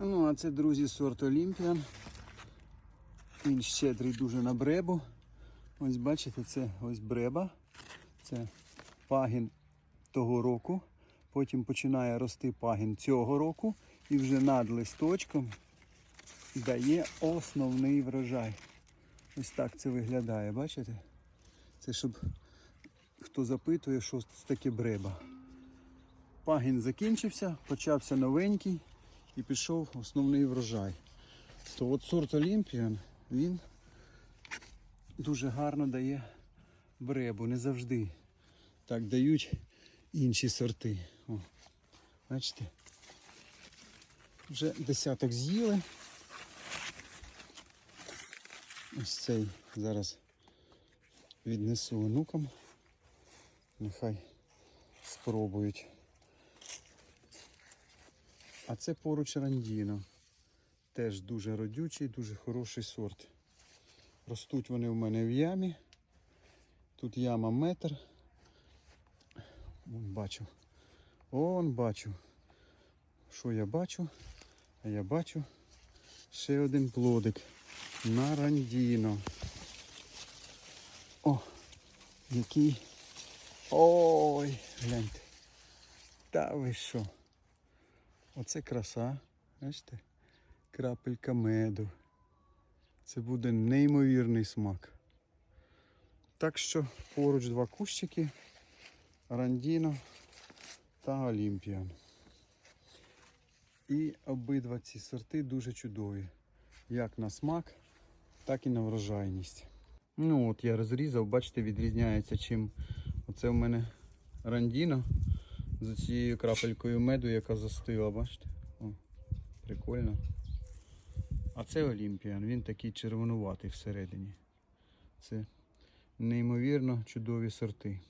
Ну, а це, друзі, сорт Олімпіан. Він щедрий дуже на бребу. Ось бачите, це ось бреба. Це пагін того року. Потім починає рости пагін цього року. І вже над листочком дає основний врожай. Ось так це виглядає, бачите? Це щоб хто запитує, що це таке бреба. Пагін закінчився, почався новенький і пішов основний врожай. То от сорт Олімпіан, він дуже гарно дає бребу, не завжди так дають інші сорти. О, бачите? Вже десяток з'їли. Ось цей зараз віднесу онукам. Нехай спробують. А це поруч Рандіно. Теж дуже родючий, дуже хороший сорт. Ростуть вони в мене в ямі. Тут яма метр. Вон бачу. Он бачу. Що я бачу? А я бачу ще один плодик на Рандіно. О, який. Ой, гляньте. Та ви що? Оце краса. Бачите? Крапелька меду. Це буде неймовірний смак. Так що поруч два кущики. Рандіно та Олімпіан. І обидва ці сорти дуже чудові. Як на смак, так і на врожайність. Ну от я розрізав, бачите, відрізняється чим. Оце в мене рандіно з цією крапелькою меду, яка застила, бачите? О, прикольно. А це Олімпіан, він такий червонуватий всередині. Це неймовірно чудові сорти.